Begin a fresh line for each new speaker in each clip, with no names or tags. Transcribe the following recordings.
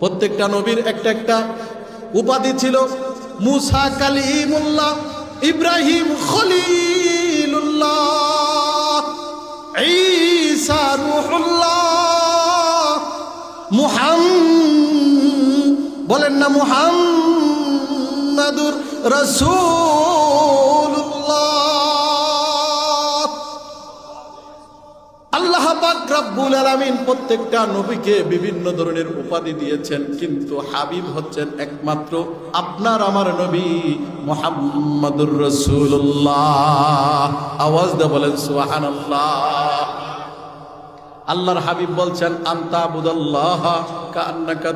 প্রত্যেকটা নবীর একটা একটা উপাধি ছিল। মুসা কালিমুল্লাহ ইব্রাহিম মুহাম বলেন না মুহাম্মাদুর রাসূলুল্লাহ। প্রত্যেকটা নবীকে বিভিন্ন ধরনের উপাধি দিয়েছেন, কিন্তু হাবিব হচ্ছেন একমাত্র আপনার আমার নবী মোহাম্মদুর রসুল্লাহ আওয়াজ দিয়ে বলেন, সুবহানাল্লাহ। আল্লাহর হাবিব বলছেন আন্তা বুদাল্লাহ কান্নাকা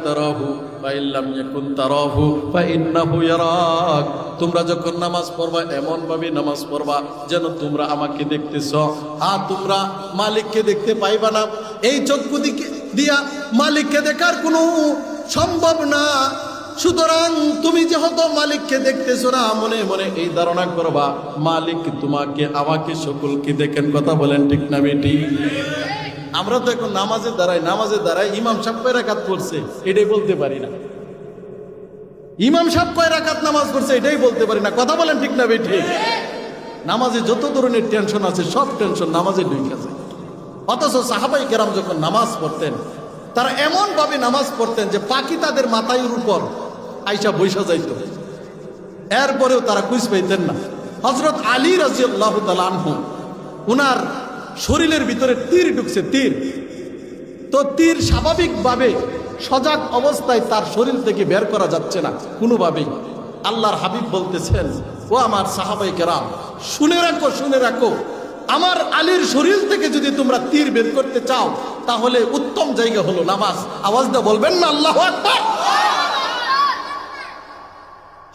তোমরা যখন নামাজ পড়বা এমন ভাবে নামাজ পড়বা যেন তোমরা আমাকে দেখতেছ। আর তোমরা মালিককে দেখতে পাইবা না। এই চক্ষু দিকে দিয়া মালিককে দেখার কোনো সম্ভব না। সুতরাং তুমি যেহেতু মালিককে দেখতেছো না, মনে মনে এই ধারণা করবা, মালিক তোমাকে, আমাকে সকলকে দেখেন, কথা বলেন ঠিক না বেটি আমরা তো এখন নামাজে দাঁড়াই নামাজে দাঁড়াই ইমাম সাহেব কয় রাকাত পড়ছে? এটাই বলতে পারি না। ইমাম সাহেব কয় রাকাত নামাজ পড়ছে, এটাই বলতে পারি না। কথা বলেন ঠিক না বেঠি? নামাজে যত ধরনের টেনশন আছে, সব টেনশন নামাজে ঢুকে আছে। অথচ সাহাবাই কেরাম যখন নামাজ পড়তেন, তারা এমন ভাবে নামাজ পড়তেন যে পাখি তাদের মাথায় উপর আইসা বৈশা যাইত। এরপরেও তারা কুইজ পাইতেন না। হজরত আলী রাজিয়াল্লাহ আনহু, উনার শরীরের ভিতরে তীর ঢুকছে, তীর। তো তীর স্বাভাবিকভাবে সজাগ অবস্থায় তার শরীর থেকে বের করা যাচ্ছে না, কোনোভাবেই। আল্লাহর হাবিব বলতেছেন, ও আমার সাহাবাই কেরাম, শুনে রাখো শুনে রাখো। আমার আলীর শরীর থেকে যদি তোমরা তীর বের করতে চাও, তাহলে উত্তম জায়গা হলো নামাজ। আওয়াজটা বলবেন না, আল্লাহ আকবার।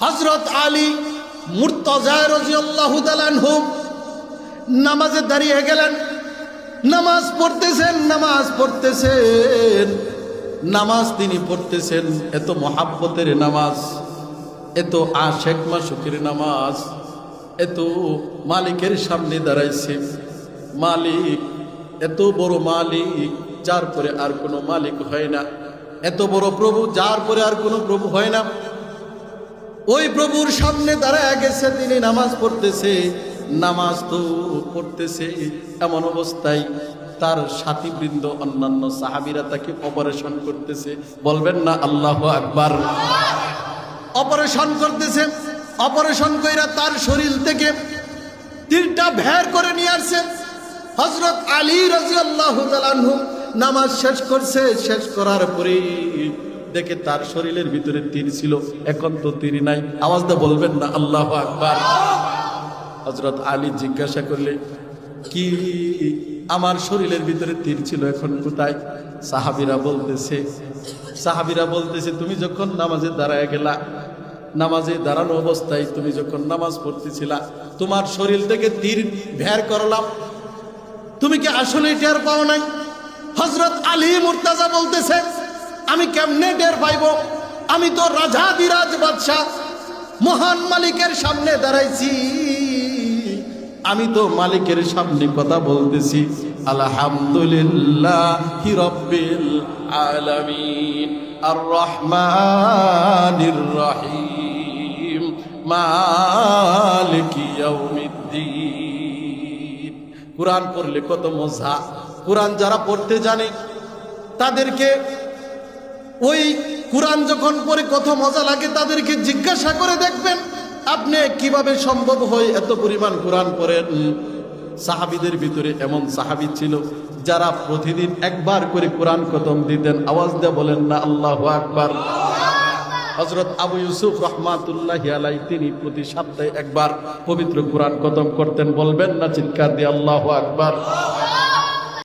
হজরত আলী মুর্তজায় রাজিয়াল্লাহু তাআলাহু নামাজে দাঁড়িয়ে গেলেন। নামাজ পড়তেছেন নামাজ পড়তেছেন। নামাজ তিনি পড়তেছেন, এত মহাব্বতের নামাজ, এত আশেক মাসুকের নামাজ, এত মালিকের সামনে দাঁড়াইছে। মালিক, এত বড় মালিক, যার পরে আর কোনো মালিক হয় না। এত বড় প্রভু, যার পরে আর কোনো প্রভু হয় না। ওই প্রভুর সামনে দাঁড়ায় গেছে, তিনি নামাজ পড়তেছে। নামাজ তো পড়তেছে এমন অবস্থায় তার সাথীবৃন্দ, অন্যান্য সাহাবিরা তাকে অপারেশন করতেছে। বলবেন না, আল্লাহ আকবার। অপারেশন করতেছে, অপারেশন কইরা তার শরীর থেকে তীরটা ভের করে নিয়ে আসছে। হজরত আলী রাজিয়াল্লাহু নামাজ শেষ করছে, শেষ করার পরে দেখে তার শরীরের ভিতরে তীর ছিল। এখন তো তীর নাই। আওয়াজটা বলবেন না, আল্লাহ আকবার। হজরত আলী জিজ্ঞাসা করলে, কি আমার শরীরের ভিতরে তীর ছিল এখন কোথায়? সাহাবিরা বলতেছে সাহাবিরা বলতেছে, তুমি যখন নামাজে দাঁড়ায় গেলা, নামাজে দাঁড়ানো অবস্থায় তুমি যখন নামাজ পড়তেছিলা, তোমার শরীর থেকে তীর ভের করলাম। তুমি কি আসলে টের পাও নাই? হজরত আলী মুর্তাজা বলতেছে, আমি কেমনে টের পাইব? আমি তো রাজা দিরাজ বাদশাহ, মহান মালিকের সামনে দাঁড়াইছি। আমি তো মালিকের সামনে কথা বলতেছি। আলহামদুলিল্লাহ রব্বিল আলামিন। আর রহমানির রহিম কোরআন পড়লে কত মজা। কোরআন যারা পড়তে জানে, তাদেরকে ওই কোরআন যখন পড়ে কত মজা লাগে, তাদেরকে জিজ্ঞাসা করে দেখবেন। আপনি কীভাবে সম্ভব হয় এত পরিমাণ কোরআন পড়েন? সাহাবিদের ভিতরে এমন সাহাবি ছিল যারা প্রতিদিন একবার করে কোরআন খতম দিতেন। আওয়াজ দিয়ে বলেন, না, আল্লাহ আকবার। হজরত আবু ইউসুফ রহমাতুল্লাহ আলাই তিনি প্রতি সপ্তাহে একবার পবিত্র কোরআন খতম করতেন। বলবেন, না, চিৎকার দিয়ে আল্লাহ আকবার।